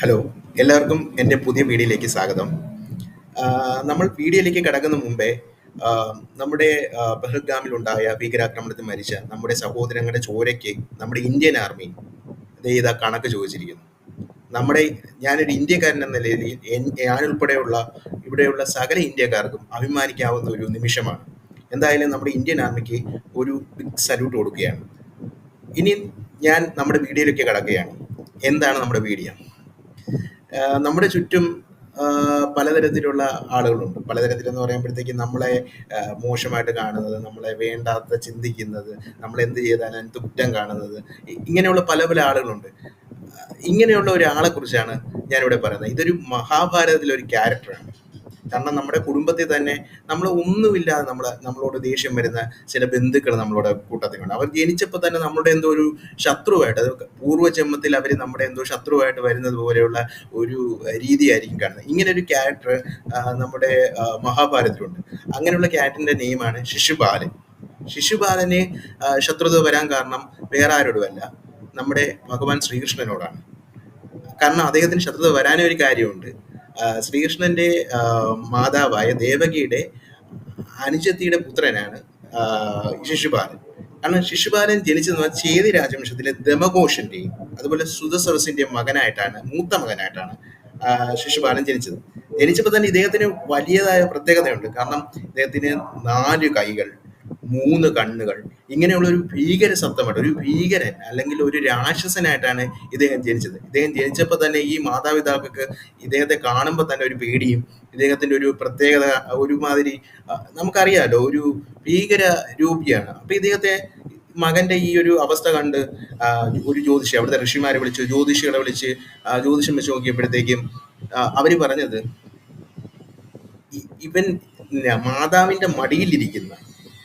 Hello എല്ലാവർക്കും എന്റെ പുതിയ വീഡിയോയിലേക്ക് സ്വാഗതം. നമ്മൾ വീഡിയോയിലേക്ക് കടക്കുന്ന മുമ്പേ നമ്മുടെ ബഹൽഗാമിലുണ്ടായ ഭീകരാക്രമണത്തിൽ മരിച്ച നമ്മുടെ സഹോദരങ്ങളുടെ ചോരയ്ക്ക് നമ്മുടെ ഇന്ത്യൻ ആർമി ഇതാ കണക്ക് ചോദിച്ചിരിക്കുന്നു. നമ്മുടെ ഞാനൊരു ഇന്ത്യക്കാരൻ എന്ന നിലയിൽ ഞാനുൾപ്പെടെയുള്ള ഇവിടെയുള്ള സകല ഇന്ത്യക്കാർക്കും അഭിമാനിക്കാവുന്ന ഒരു നിമിഷമാണ്. എന്തായാലും നമ്മുടെ ഇന്ത്യൻ ആർമിക്ക് ഒരു ബിഗ് സല്യൂട്ട് കൊടുക്കുകയാണ്. ഇനി ഞാൻ നമ്മുടെ വീഡിയോയിലേക്ക് കടക്കുകയാണ്. എന്താണ് നമ്മുടെ വീഡിയോ? നമ്മുടെ ചുറ്റും പലതരത്തിലുള്ള ആളുകളുണ്ട്. പലതരത്തിലെന്ന് പറയുമ്പോഴത്തേക്ക് നമ്മളെ മോശമായിട്ട് കാണുന്നത് നമ്മളെ വേണ്ടാത്ത ചിന്തിക്കുന്നത് നമ്മൾ എന്ത് ചെയ്താലും അതിനകത്ത് കുറ്റം കാണുന്നത് ഇങ്ങനെയുള്ള പല പല ആളുകളുണ്ട്. ഇങ്ങനെയുള്ള ഒരാളെ കുറിച്ചാണ് ഞാനിവിടെ പറയുന്നത്. ഇതൊരു മഹാഭാരതത്തിലെ ഒരു ക്യാരക്ടറാണ് കാരണം നമ്മുടെ കുടുംബത്തിൽ തന്നെ നമ്മൾ ഒന്നുമില്ലാതെ നമ്മളെ നമ്മളോട് ദേഷ്യം വരുന്ന ചില ബന്ധുക്കൾ നമ്മളോട് കൂട്ടത്തിലുണ്ട്. അവർ ജനിച്ചപ്പോൾ തന്നെ നമ്മുടെ എന്തോ ഒരു ശത്രുവായിട്ട് അത് പൂർവജന്മത്തിൽ അവർ നമ്മുടെ എന്തോ ശത്രുവായിട്ട് വരുന്നത് പോലെയുള്ള ഒരു രീതിയായിരിക്കും കാണുന്നത്. ഇങ്ങനെ ഒരു ക്യാരക്ടർ നമ്മുടെ മഹാഭാരതത്തിലുണ്ട്. അങ്ങനെയുള്ള ക്യാരക്ടറിന്റെ നെയിമാണ് ശിശുപാലൻ ശിശുപാലനെ ശത്രുത വരാൻ കാരണം വേറെ ആരോടുമല്ല നമ്മുടെ ഭഗവാൻ ശ്രീകൃഷ്ണനോടാണ്. കാരണം അദ്ദേഹത്തിന് ശത്രുത വരാനേ ഒരു കാര്യമുണ്ട്. ശ്രീകൃഷ്ണന്റെ മാതാവായ ദേവകിയുടെ അനുജത്തിയുടെ പുത്രനാണ് ശിശുപാലൻ. കാരണം ശിശുപാലൻ ജനിച്ചത് പറഞ്ഞാൽ ചേതി രാജവംശത്തിലെ ദമഘോഷന്റെയും അതുപോലെ സുതസരസിന്റെയും മകനായിട്ടാണ് മൂത്ത മകനായിട്ടാണ് ശിശുപാലൻ ജനിച്ചത്. ജനിച്ചപ്പോൾ തന്നെ ഇദ്ദേഹത്തിന് വലിയതായ പ്രത്യേകതയുണ്ട്. കാരണം ഇദ്ദേഹത്തിന് നാല് കൈകൾ മൂന്ന് കണ്ണുകൾ. ഇങ്ങനെയുള്ള ഒരു ഭീകര സത്തമായിട്ട് ഒരു ഭീകരൻ അല്ലെങ്കിൽ ഒരു രാക്ഷസനായിട്ടാണ് ഇദ്ദേഹം ജനിച്ചത്. ഇദ്ദേഹം ജനിച്ചപ്പോൾ തന്നെ ഈ മാതാപിതാക്കൾക്ക് ഇദ്ദേഹത്തെ കാണുമ്പോൾ തന്നെ ഒരു പേടിയും ഇദ്ദേഹത്തിന്റെ ഒരു പ്രത്യേകത ഒരുമാതിരി നമുക്കറിയാലോ ഒരു ഭീകര രൂപിയാണ്. അപ്പോൾ ഇദ്ദേഹത്തെ മകന്റെ ഈ ഒരു അവസ്ഥ കണ്ട് ഒരു ജ്യോതിഷി അവിടുത്തെ ഋഷിമാരെ വിളിച്ച് ജ്യോതിഷികളെ വിളിച്ച് ജ്യോതിഷം വെച്ച് നോക്കിയപ്പോഴത്തേക്കും അവർ പറഞ്ഞത് ഇവൻ മാതാവിന്റെ മടിയിലിരിക്കുന്ന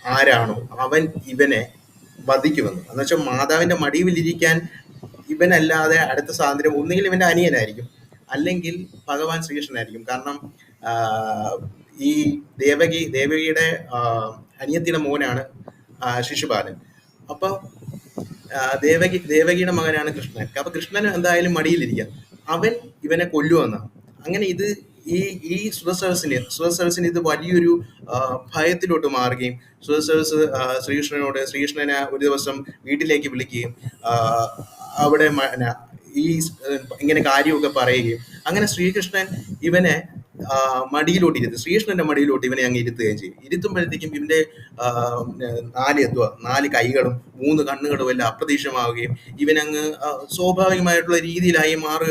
ആരാണോ അവൻ ഇവനെ വധിക്കുമെന്ന്. എന്നുവെച്ചാൽ മാതാവിന്റെ മടിയിലിരിക്കാൻ ഇവനല്ലാതെ അടുത്ത സ്വാതന്ത്ര്യം ഒന്നുകിൽ ഇവന്റെ അനിയനായിരിക്കും അല്ലെങ്കിൽ ഭഗവാൻ ശ്രീകൃഷ്ണനായിരിക്കും. കാരണം ഈ ദേവകി ദേവകിയുടെ അനിയത്തിയുടെ മോനാണ് ശിശുപാലൻ. അപ്പൊ ദേവകി ദേവകിയുടെ മകനാണ് കൃഷ്ണൻ. അപ്പൊ കൃഷ്ണൻ എന്തായാലും മടിയിലിരിക്കാം അവൻ ഇവനെ കൊല്ലുമെന്നാണ് അങ്ങനെ ഇത് ഈ ഈ സുരസരസിന് സുരസരസിന് ഇത് വലിയൊരു ഭയത്തിലോട്ട് മാറുകയും സുരസരസ് സർവീസ് ശ്രീകൃഷ്ണനോട് ശ്രീകൃഷ്ണനെ ഒരു ദിവസം വീട്ടിലേക്ക് വിളിക്കുകയും അവിടെ ഈ ഇങ്ങനെ കാര്യമൊക്കെ പറയുകയും അങ്ങനെ ശ്രീകൃഷ്ണൻ ഇവനെ മടിയിലോട്ട് ഇരുത്തി ശ്രീകൃഷ്ണന്റെ മടിയിലോട്ട് ഇവനെ അങ്ങ് ഇരുത്തുകയും ചെയ്യും. ഇരുത്തുമ്പോഴത്തേക്കും ഇവന്റെ നാല് എത്തുക നാല് കൈകളും മൂന്ന് കണ്ണുകളും എല്ലാം അപ്രതീക്ഷമാവുകയും ഇവനങ്ങ് സ്വാഭാവികമായിട്ടുള്ള രീതിയിലായി മാറുകയും